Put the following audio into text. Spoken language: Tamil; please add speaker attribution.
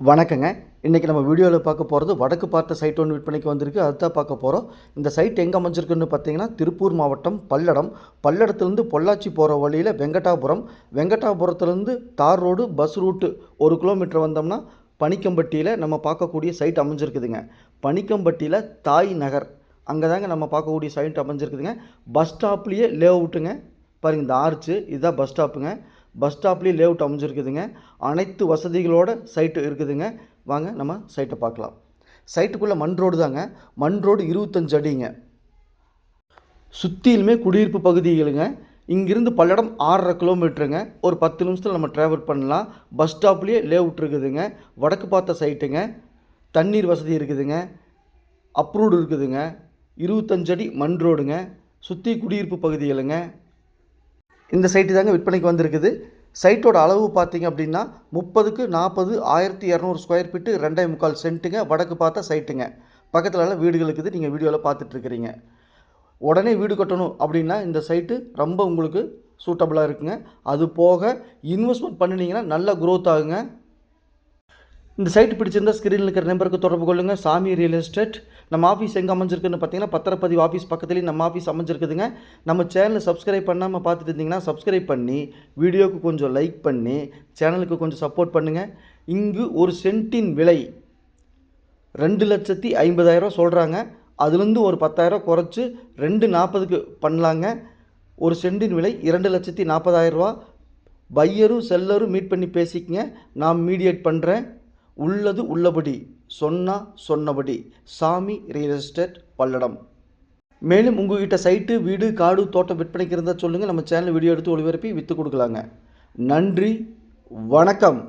Speaker 1: வணக்கங்க. இன்றைக்கி நம்ம வீடியோவில் பார்க்க போகிறது வடக்கு பார்த்த சைட் ஒன்று விற்பனைக்கு வந்திருக்கு. அதுதான் பார்க்க போகிறோம் இந்த சைட் எங்கே அமைஞ்சிருக்குன்னு பார்த்தீங்கன்னா திருப்பூர் மாவட்டம் பல்லடம். பல்லடத்துலேருந்து பொள்ளாச்சி போகிற வழியில் வெங்கடாபுரம் வெங்கடாபுரத்துலேருந்து தார் ரோடு பஸ் ரூட்டு ஒரு கிலோமீட்டர் வந்தோம்னா பனிக்கம்பட்டியில் நம்ம பார்க்கக்கூடிய சைட் அமைஞ்சிருக்குதுங்க. பனிக்கம்பட்டியில் தாய் நகர். அங்கே தாங்க நம்ம பார்க்கக்கூடிய சைட் அமைஞ்சிருக்குதுங்க. பஸ் ஸ்டாப்லேயே லே அவுட்டுங்க பாருங்கள் இந்த ஆர்ச்சு இதுதான் பஸ் ஸ்டாப்புங்க பஸ் ஸ்டாப்லேயே லே அவுட் அமைஞ்சிருக்குதுங்க. அனைத்து வசதிகளோட சைட்டு இருக்குதுங்க. வாங்க நம்ம சைட்டை பார்க்கலாம். சைட்டுக்குள்ளே மண் ரோடு தாங்க. மண் ரோடு இருபத்தஞ்சு அடிங்க. சுற்றிலுமே குடியிருப்பு பகுதிகளுங்க. இங்கிருந்து பல்லடம் ஆறரை கிலோமீட்டருங்க ஒரு பத்து நிமிஷத்தில் நம்ம ட்ராவல் பண்ணலாம். பஸ் ஸ்டாப்லேயே லே அவுட் இருக்குதுங்க. வடக்கு பார்த்த சைட்டுங்க தண்ணீர் வசதி இருக்குதுங்க. அப்ரூவ்டு இருக்குதுங்க. இருபத்தஞ்சடி மண் ரோடுங்க சுற்றி குடியிருப்பு பகுதிகளுங்க. இந்த சைட்டு தாங்க விற்பனைக்கு வந்திருக்குது. சைட்டோட அளவு பார்த்தீங்க அப்படின்னா முப்பதுக்கு நாற்பது ஆயிரத்தி இரநூறு ஸ்கொயர் ஃபீட்டு ரெண்டே முக்கால் சென்ட்டுங்க. வடக்கு பார்த்தா சைட்டுங்க. பக்கத்தில் எல்லாம் வீடுகள் இருக்குது. நீங்கள் வீடியோவில் பார்த்துட்ருக்கிறீங்க உடனே வீடு கட்டணும் அப்படின்னா இந்த சைட்டு ரொம்ப உங்களுக்கு சூட்டபுளாக இருக்குங்க. அது போக இன்வெஸ்ட்மெண்ட் பண்ணினீங்கன்னா நல்ல க்ரோத் ஆகுங்க. இந்த சைட் பிடிச்சிருந்தால் ஸ்க்ரீனில் இருக்கிற நம்பருக்கு தொடர்பு கொள்ளுங்கள் சாமி ரியல் எஸ்டேட் நம்ம ஆஃபீஸ் எங்கே அமைஞ்சிருக்குன்னு பார்த்தீங்கன்னா பத்திரப்பதிவு ஆஃபீஸ் பக்கத்துலேயும் நம்ம ஆஃபீஸ் அமைஞ்சிருக்குதுங்க. நம்ம சேனலை சப்ஸ்கிரைப் பண்ணாமல் பார்த்துட்டு இருந்தீங்கன்னா சப்ஸ்கிரைப் பண்ணி வீடியோவுக்கு கொஞ்சம் லைக் பண்ணி சேனலுக்கு கொஞ்சம் சப்போர்ட் பண்ணுங்கள் இங்கு ஒரு சென்ட்டின் விலை ரெண்டு லட்சத்தி ஐம்பதாயிரம் சொல்கிறாங்க அதுலேருந்து ஒரு பத்தாயிரம் குறைச்சி ரெண்டு நாற்பதுக்கு பண்ணலாங்க. ஒரு சென்டின் விலை இரண்டு லட்சத்தி நாற்பதாயிரரூவா பையரும் செல்லரும் மீட் பண்ணி பேசிக்கங்க. நான் மீடியேட் பண்ணுறேன் உள்ளது உள்ளபடி சொன்னா சொன்னபடி. சாமி ரியல் எஸ்டேட் பல்லடம். மேலும் உங்ககிட்ட சைட்டு வீடு காடு தோட்டம் விற்பனைக்கு இருந்தால் சொல்லுங்கள் நம்ம சேனல் வீடியோ எடுத்து ஒளிபரப்பி விற்று கொடுக்கலாங்க. நன்றி வணக்கம்.